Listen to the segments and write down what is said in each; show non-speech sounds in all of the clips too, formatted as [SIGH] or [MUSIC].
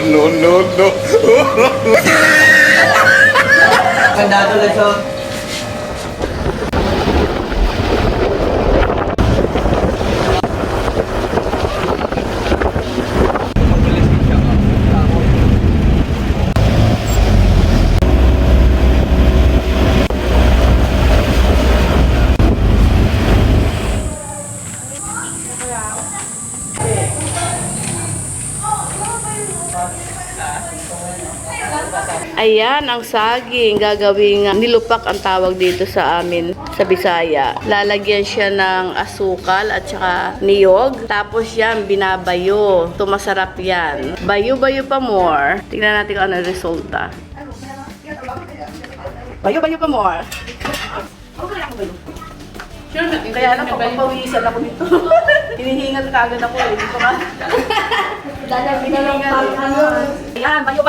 no, no, no, no. Congratulations. Ayan, ang saging. Gagawing uh, nilupak ang tawag dito sa amin sa Bisaya. Lalagyan siya ng asukal at saka niyog. Tapos yan, binabayo. Ito masarap yan. Bayo-bayo pa more. Tingnan natin kung ano resulta. Bayo-bayo pa more. Sure, kaya lang papawisan ako nito. [LAUGHS] Hinihingal ka agad ako eh. Dito ka. Ayan,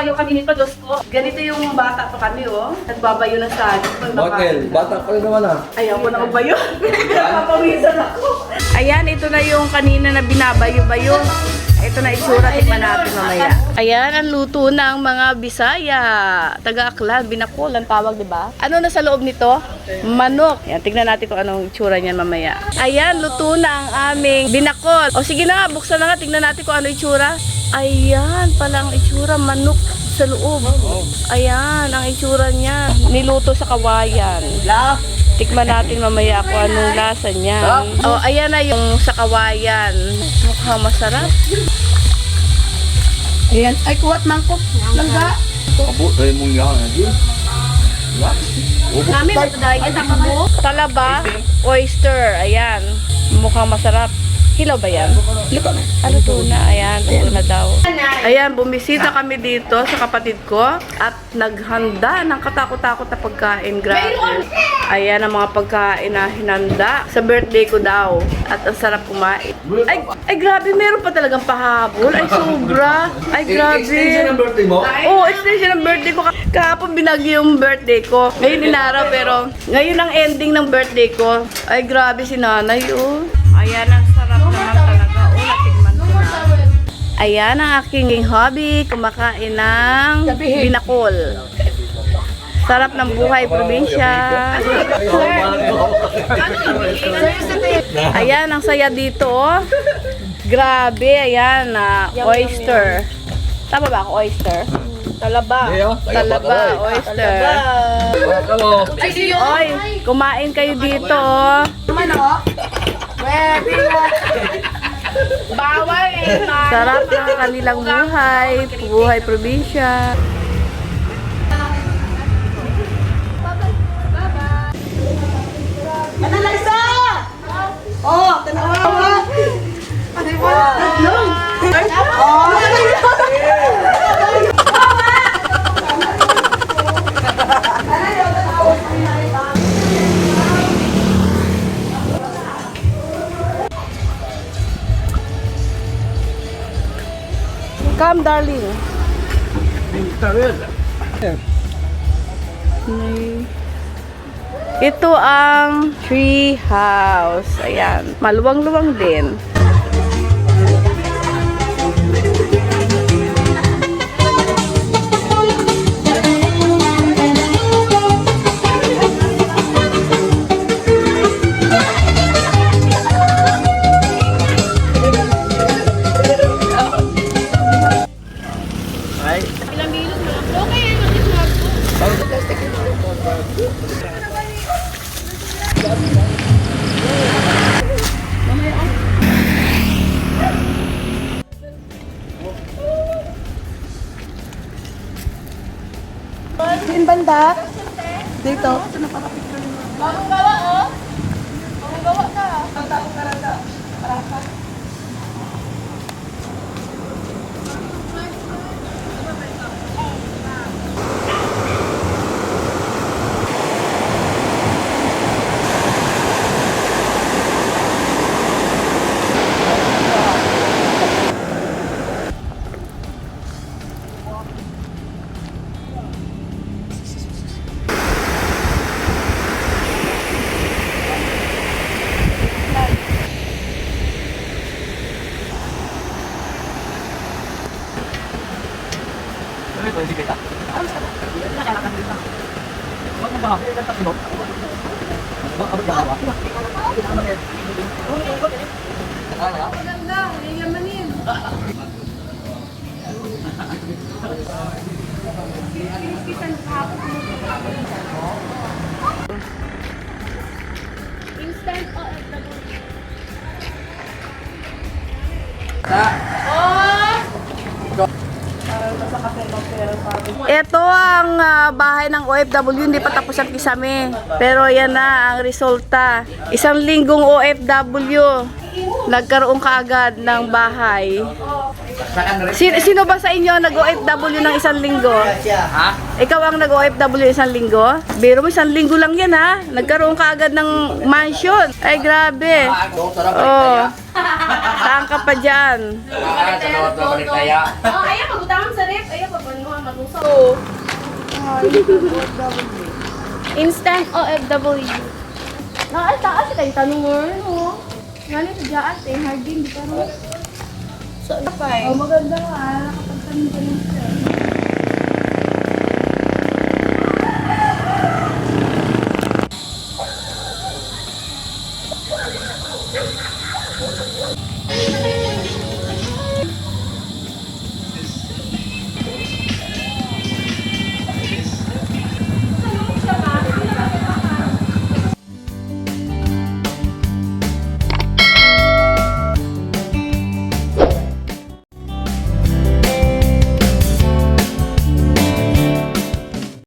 bayo-bayo kami nito, Diyos ko. Ganito yung bata pa kami, oh. Nagbabayo ng saging. Bakit? Bata pa rin naman ah. Ayaw ko na magbayo. [LAUGHS] Napapawisan ako. Ayan, ito na yung kanina na binabayo-bayo. Ito na itsura, tingnan natin mamaya. Ayan, ang luto ng mga Bisaya. Taga-Aklan, binakol ang tawag, di ba? Ano na sa loob nito? Manok. Ayan, tingnan natin kung anong itsura niyan mamaya. Ayan, luto na ang aming binakol. O sige na buksan na nga, tingnan natin kung ano itsura. Ayan, pala ang itsura, manok sa loob. Ayan, ang itsura niya. Niluto sa kawayan. Tikman natin mamaya kung anong lasa niya. Oh, ayan na yung sa kawayan. Mukhang masarap. Ayan. Ay, kuwat mangkok. Langga. Abo, tayo mong yan. Namin, ay, talaba, oyster. Ayan. Mukhang masarap. Hilaw ba yan? Ano tuna? Ayan, tuna daw. Ayan, bumisita kami dito sa kapatid ko at naghanda ng katakot-takot na pagkain. Grabe. Ayan ang mga pagkain na hinanda sa birthday ko daw. At ang sarap kumain. Ay, ay grabe, meron pa talagang pahabol. Ay, sobra. Ay, grabe. Extension ng birthday mo? Oo, oh, extension ng birthday ko. Kahapon binagyo yung birthday ko. Ngayon inaraw, pero ngayon ang ending ng birthday ko. Ay, grabe si nanay, oh. Ayan, ang Ayan ang aking hobby, kumakain ng binakol. Sarap ng buhay, probinsya. Ayan, ang saya dito, oh. Grabe, ayan, na oyster. Tama ba ako, oyster? Talaba. Tayo Talaba, oyster. Oy, kumain kayo dito, oh. Bawal eh. Sarap ng kanilang buhay, buhay probinsya. Come, darling. May- Ito ang tree house. Ayan. Maluwang-luwang din. Diin banda? Dito. Bangun bawa, oh. Bangun bawa ka. Ah. Tao-tao ka lang ka. Parang ka. Ano yung bisikleta? Alis ka na. Nakalakan dito. Huwag mo ba ako? Ilan tatlo? Huwag abot na awa. Maganda, ay yamanin. Pinipilipitan pa ako. Instant OFW. Tak. Ito ang ah, bahay ng OFW, hindi pa tapos ang kisame. Pero yan na ang resulta. Isang linggong OFW, nagkaroon kaagad ng bahay. Sino, sino ba sa inyo nag-OFW ng isang linggo? Ha? Ikaw ang nag-OFW isang linggo? Biro mo, isang linggo lang yan ha. Nagkaroon kaagad ng mansion. Ay, grabe. Oh. [LAUGHS] Saan ka pa dyan? Oh, ayaw magutang sa rep. Ayaw pabanuhan matusok. Instant OFW. Na, ay, taas ka yung tanong mo. no? Ganit sa dyan, eh. Hardin, di pa rin. So, oh, maganda nga. Nakapagtanong ka ng stress.